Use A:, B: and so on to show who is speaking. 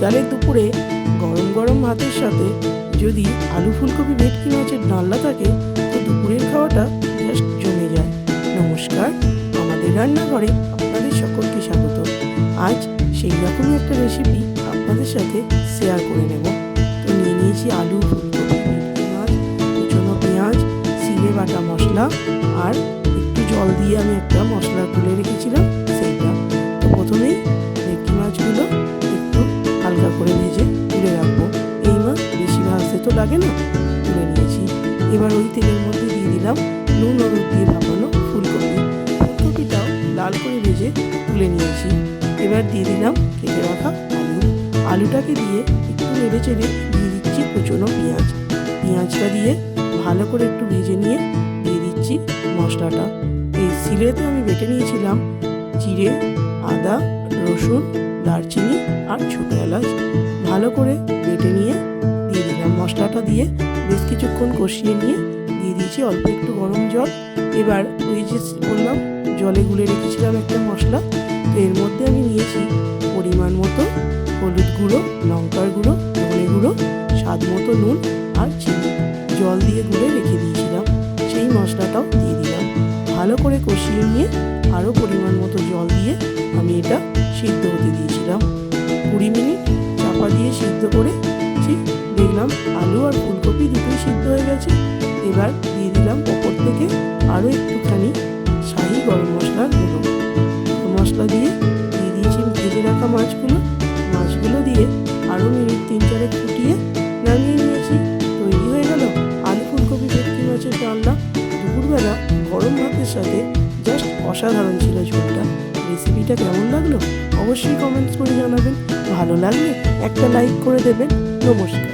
A: শীতকালের দুপুরে গরম গরম ভাতের সাথে যদি আলু ফুলকপি, ভেটকি মাছের ডালনা থাকে, তো দুপুরের খাওয়াটা জাস্ট জমে যায়। নমস্কার, আমাদের রান্নাঘরে আপনাদের সকলকে স্বাগত। আজ সেই রকমই একটা রেসিপি আপনাদের সাথে শেয়ার করে নেব। তো নিয়ে নিয়েছি আলু, ফুলকপি, ভেটকি মাছ, কুচনো পেঁয়াজ সিলে বাটা মশলা, আর একটু জল দিয়ে আমি একটা মশলা তুলে রেখেছিলাম, সেইটা তুলে রাখব। এই মাছ বেশি ভাজতে তো লাগে না? তুলে নিয়েছি। এবার ওই তেলের মধ্যে দিয়ে দিলাম নুন হলুদ দিয়ে ভাপানো ফুলকপি। ফুলকপিটাও লাল করে ভেজে তুলে নিয়েছি। এবার দিয়ে দিলাম কেটে রাখা আলু। আলুটাকে দিয়ে একটু নেড়ে চেড়ে দিয়ে দিচ্ছি কুচনো পেঁয়াজ। পেঁয়াজটা দিয়ে ভালো করে একটু ভেজে নিয়ে দিয়ে দিচ্ছি মশলাটা। এই সিলেতে আমি বেটে নিয়েছিলাম জিরে, আদা, রসুন, দারচিনি আর ছোটো এলাচ। ভালো করে বেটে নিয়ে দিয়ে দিলাম। মশলাটা দিয়ে বেশ কিছুক্ষণ কষিয়ে নিয়ে দিয়ে দিয়েছি অল্প একটু গরম জল। এবার ওই যে বললাম, জলে গুলে রেখেছিলাম একটা মশলা। তো এর মধ্যে আমি নিয়েছি পরিমাণ মতো হলুদ গুঁড়ো, লঙ্কার গুঁড়ো, ধনে গুঁড়ো, স্বাদ মতো নুন আর চিনি। জল দিয়ে গুলে রেখে দিয়েছিলাম। সেই মশলাটাও দিয়ে দিলাম। ভালো করে কষিয়ে নিয়ে আরও পরিমাণ মতো জল দিয়ে আমি এটা সিদ্ধ সিদ্ধ হয়ে গেছে। এবার দিয়ে দিলাম ওপর থেকে আরও একটুখানি শাহি গরম মশলার গুঁড়ো। মশলা দিয়ে দিয়ে দিয়েছি ভেজে রাখা মাছগুলো। মাছগুলো দিয়ে আরও মিনিট তিন চারেক ফুটিয়ে নামিয়ে নিয়েছি। তৈরি হয়ে গেল আলু ফুলকপি ভেটকি মাছের রান্না দুপুরবেলা গরম ভাতের সাথে জাস্ট অসাধারণ ছিল ঝোলটা। রেসিপিটা কেমন লাগল? অবশ্যই কমেন্টস করে জানাবেন। ভালো লাগলে একটা লাইক করে দেবেন। নমস্কার।